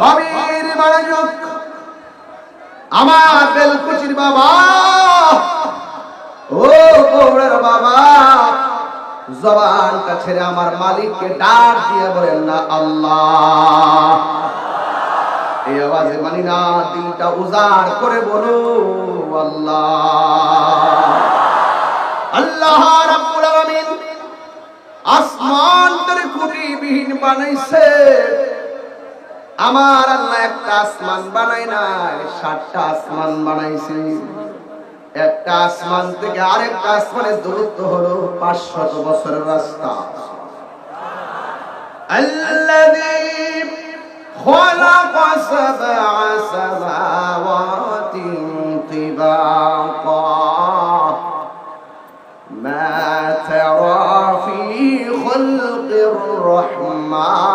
গভীর মনোযোগ আমার বেলকুচির বাবা, ও গৌড়ের বাবা, জবানটা ছেড়ে আমার মালিককে ডাক দিয়ে বলেন, না আল্লাহ। এই আওয়াজে মানি না দিলটা উজাড় করে বলো, আল্লাহ। আল্লাহ আলামিন আসমানটারে খুঁটি বিহীন বানাইছে। আমার আল্লাহ একটা আসমান বানাই নাই সাতটা আসমান বানাইছে একটা আসমান থেকে আরেকটা আসমানের দূরত্ব হলো পাঁচশত বছরের রাস্তা الذي خلق سبع سماوات طباقا ما ترى في خلق الرحمن من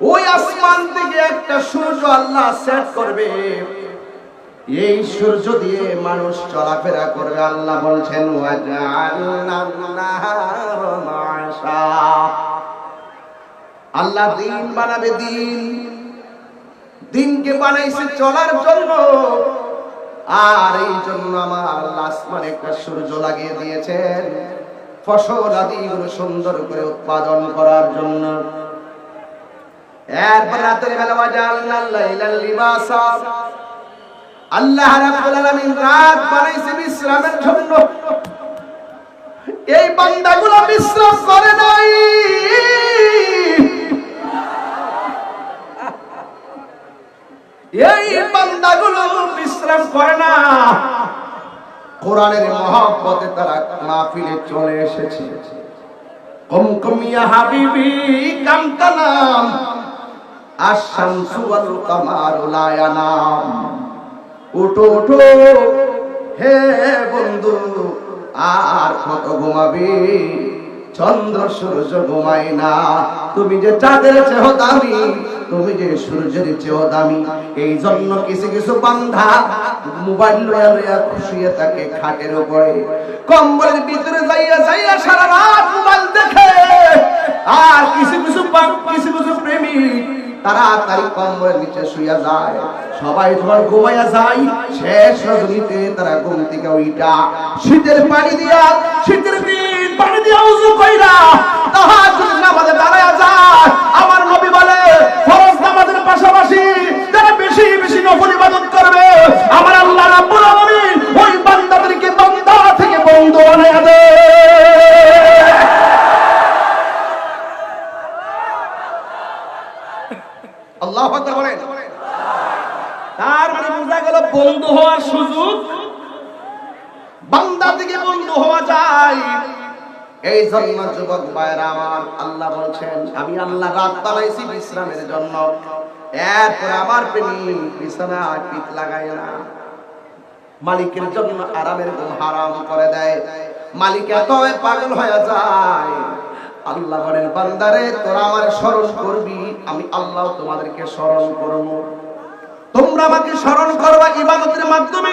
ওই আসমান থেকে একটা সূর্য আল্লাহ সেট করবে। এই সূর্য দিয়ে মানুষ চলাফেরা করবে। আল্লাহ বলছেন আল্লাহ দিন বানাবে দিন। দিনকে বানাইছে চলার জন্য। আর এই জন্য আমার আল্লাহ আসমানে একটা সূর্য লাগিয়ে দিয়েছেন। ফসল আদি গুলো সুন্দর করে উৎপাদন করার জন্য। এরপর রাতের বেলা আল্লাহ রাত বানাইছে বিশ্রামের জন্য। এই বান্দাগুলো বিশ্রাম করে নাই। এই বান্দাগুলো বিশ্রাম করে না। কোরআনের মহব্বতে তারা মাহফিলে চলে এসেছে। কমকমিয়া হাবিবি কামকালাম উঠো উঠো। হে বন্ধু, আর কত ঘুমাবি? চন্দ্র সূর্য ঘুমাই না। তুমি যে চাঁদের চেহ দামি তুমি যে সূর্যের চেহ দামি এই জন্য কিছু কিছু বান্ধা মোবাইল লয়া খুশিয়ে থাকে খাটের উপরে। কম্বলের ভিতরে যাইয়া যাইয়া সারা রাত মোবাইল দেখে। আর কিছু কিছু কিছু কিছু প্রেমিক তাড়াতাড়ি কম্বলের নিচে শুয়ে যায়। সবাই তোমার ঘুমাইয়া যায়, শেষ রজনীতে তারা ঘুম থেকে ওইটা শীতের পানি দিয়া, শীতের পানি দিয়া উজু কইরা তাহাজ্জুদ বান্দা থেকে বন্ধু হওয়া যায়। এই জন্য যুবক ভাইরা আমার আল্লাহ বলছেন, আমি আল্লাহ রাত বানাইছি বিশ্রামের জন্য। এরপর আমার প্রেমিক বিছানায় পিঠ লাগায় না। মালিকের জন্য আরামের ঘুম হারাম করে দেয়। মালিক এত পাগল হয়ে যায়। আল্লাহ বলেন, বান্দারে, তোরা আমার স্মরণ করবি, আমি আল্লাহ তোমাদেরকে স্মরণ করব। তোমরা আমাকে স্মরণ করবা ইবাদতের মাধ্যমে।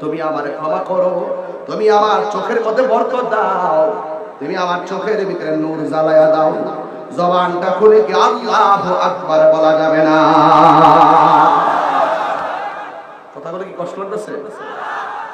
তুমি আমারে ক্ষমা করো, তুমি আমার চোখের মধ্যে বরকত দাও, তুমি আমার চোখের ভিতরে নূর জ্বালায়া দাও। জবানটা খুলে কি আল্লাহু আকবার বলা যাবে না? কথাগুলো কি কষ্ট লাগতেছে?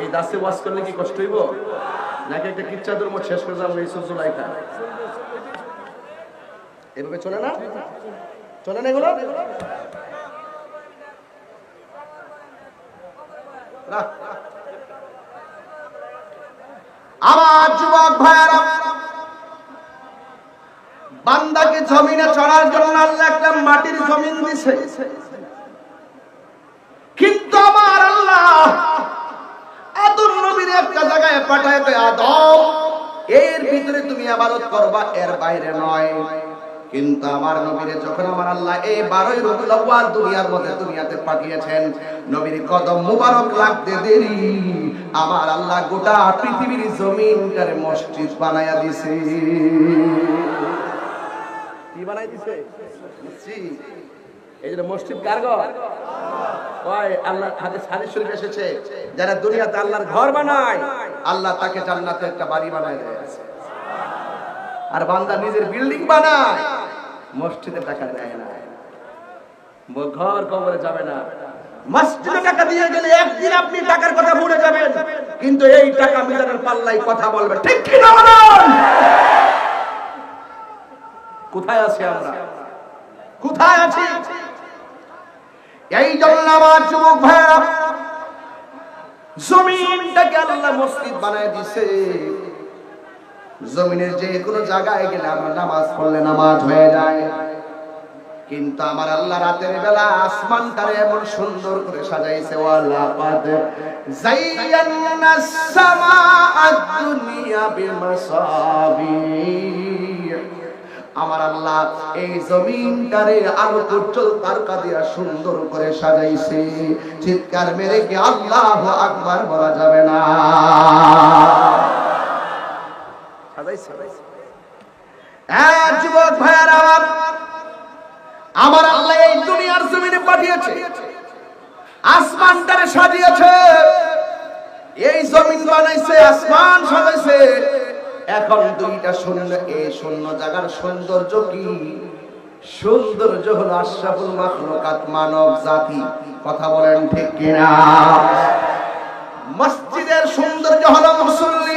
এই দাসে ওয়াজ করলে কি কষ্ট হইব? নাকি একটা কিচ্ছা ধর্ম শেষ করে যাব এই সবজি লাইফা এভাবে চলে না? চলে না এগুলো? রাখ বান্দাকে জমিনে চড়ার জন্য আল্লাহ একটা মাটির জমিন দিছে। কিন্তু আমার আল্লাহ আদম নবীর একটা জায়গায় পাঠায় এর ভিতরে তুমি আবাদত করবা, এর বাইরে নয়। কিন্তু আমার নবীরে যখন আমার আল্লাহ এই বারোই রবিউল দুনিয়ার মধ্যে দুনিয়াতে পাঠিয়েছেন, নবীর কদম মুবারক লাগতে দেরি। আমার আল্লাহ গোটা পৃথিবীর জমিনটারে মসজিদ বানায়া দিছে। কি বানাই দিছে? এই যে মসজিদ ঘর? আল্লাহ শরীফ এসেছে, যারা দুনিয়াতে আল্লাহর ঘর বানায়, আল্লাহ তাকে জান্নাতে একটা বাড়ি বানায় দেয় আর বান্দা নিজের বিল্ডিং বানায় মসজিদে টাকা দেয় না। ঘর কবরে যাবে না। মসজিদে টাকা দিয়ে গেলে একদিন আপনি টাকার কথা ভুলে যাবেন। কিন্তু এই টাকা মিজানের পাল্লাই কথা বলবে। ঠিক কি না কোথায় আছি আমরা? কোথায় আছি? এই জন্য আমার যুবক ভাইরা জমিনটাকে আল্লাহ মসজিদ বানায় দিছে। জমিনের যে কোনো জায়গায় গেলে আমরা নামাজ পড়লে নামাজ হয়ে যায়। কিন্তু আমার আল্লাহ রাতের বেলা আসমানটারে এমন সুন্দর করে সাজাইছে ওয়ালা পাদ জাইয়ান্না সামাআদ দুনিয়া বিমাসাবিহ আমার আল্লাহ এই জমিনটারে আলো উজ্জ্বল তারকা দিয়া সুন্দর করে সাজাইছে। চিৎকার মেরে কি আল্লাহ আকবার বলা যাবে না। হ্যাঁ আমার আল্লাহ এই দুনিয়ার জমিনে পাঠিয়েছে। আসমানটারে সাজিয়েছে। এই জমিন বানাইছে, আসমান সাজাইছে। এখন দুইটা শূন্য শূন্য জায়গার সৌন্দর্য কি? সৌন্দর্য হলো আশরাফুল মাখলুকাত মানব জাতি। কথা বলেন ঠিক কিনা? মসজিদের সৌন্দর্য হলো মুসল্লি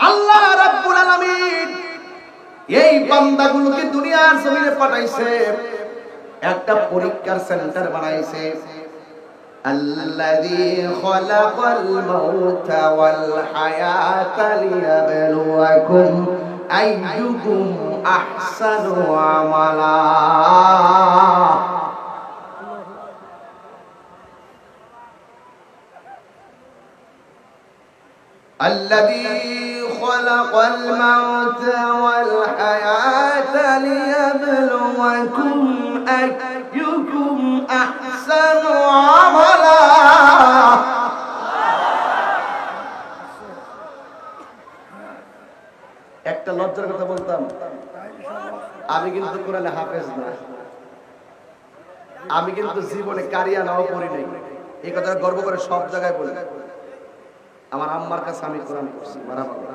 আল্লাহ রাব্বুল আলামিন এই বান্দাগুলোকে দুনিয়ার জমিনে পাঠাইছে একটা পরীক্ষার সেন্টার বানাইছে الذي خلق الموت والحياة ليبلوكم أيكم أحسن عملا الذي خلق الموت والحياة ليبلوكم أيكم أحسن عملا একটা লজ্জার কথা বলতাম আমি কিন্তু কোরআনে হাফেজ না আমি কিন্তু জীবনে কারিয়া নাও পড়ি নাই এই কথা গর্ব করে সব জায়গায় বলি আমার আম্মার কাছে আমি কোরআন পড়ছি মারা বাবা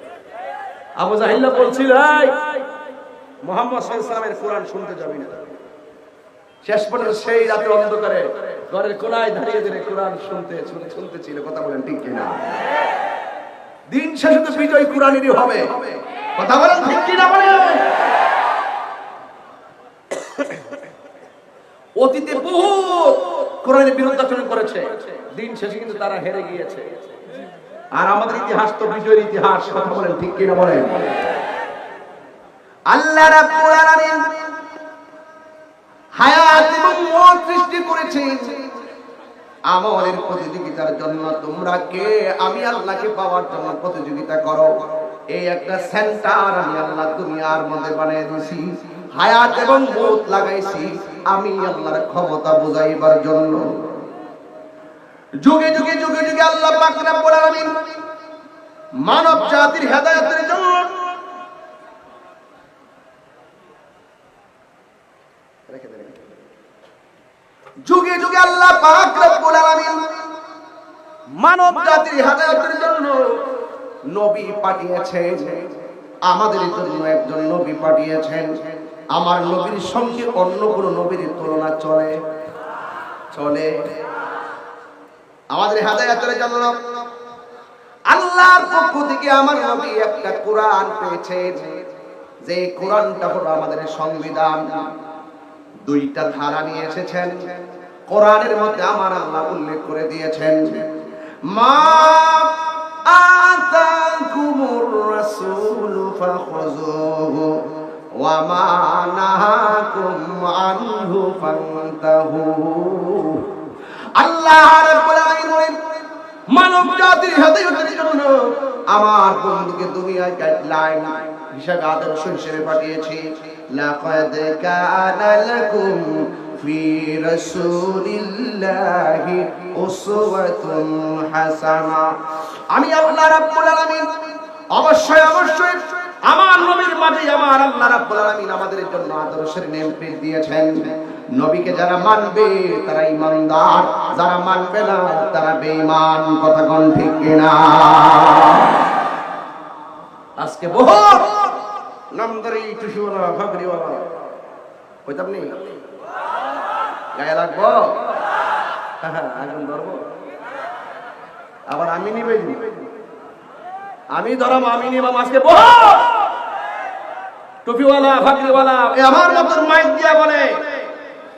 আবু জাহিল্লা বলছিল মোহাম্মদ সাল্লামের কোরআন শুনতে যাবি না। শেষ পর্যন্ত সেই রাতে অন্ধকারে ঘরের কোনায় দাঁড়িয়ে কোরআন শুনতে শুনতে ছিল। কথা বলেন ঠিক কিনা? দিন শেষে তো বিজয় কোরআনেরই হবে। কথা বলেন ঠিক কিনা অতীতে বহু কোরআনের বিরুদ্ধাচরণ করেছে। দিন শেষে কিন্তু তারা হেরে গিয়েছে। আর আমাদের ইতিহাস তো বিজয়ের ইতিহাস, কথা বলেন ঠিক কিনা বলেন? আল্লাহ সৃষ্টি আমলের প্রতিযোগিতার জন্য তোমরা কে? আমি আল্লাহকে পাওয়ার জন্য প্রতিযোগিতা করো। এই একটা সেন্টার আমি আল্লাহ দুনিয়ার মধ্যে বানিয়ে দিয়েছি। হায়াত এবং লাগাইছি। আমি আল্লাহর ক্ষমতা বুঝাইবার জন্য। যুগে যুগে যুগে যুগে আল্লাহ মানব জাতির হেদায়েতের জন্য। যুগে যুগে আল্লাহ মানব জাতির হেদায়েতের জন্য নবী পাঠিয়েছেন। আমাদের জন্য একজন নবী পাঠিয়েছেন। আমার নবীর সঙ্গে অন্য কোন নবীর তুলনা চলে? চলে। আমাদের হেদায়েতের জন্য আল্লাহর পক্ষ থেকে আমার নবী একটা কোরআন পেয়েছেন। যে কোরআনটা হলো আমাদের সংবিধান। দুইটা ধারা নিয়ে এসেছেন। কোরআনের মধ্যে আমার আল্লাহ উল্লেখ করে দিয়েছেন, মা আতাকুমুর রাসূল ফাখুযুহু ওয়া মা নাহাকুম আনহু ফান্তাহু। আমার বন্ধুকে আদর্শ হিসেবে পাঠিয়েছি। আমি আলামিন, অবশ্যই অবশ্যই আমার নবীর মাঝে আমার আল্লাহ রাব্বুল আলামিন আমাদের জন্য আদর্শের নেম দিয়েছেন। নবীকে যারা মানবে তারা ইমানদার যারা মানবে না তারা বেঈমান। কথা কোন ঠিক কিনা? আজকে বহু নামদারি টুসিওয়ালা ফাগরিওয়ালা কইতাম নি? গায়ে লাগবো? হ্যাঁ, আগুন ধরবো। আবার আমি নিবে আমি ধরাম আমি নিবাম আজকে বহু টুপিওয়ালা ফাকরিওয়ালা আমার মতন মাইক দিয়া বলে।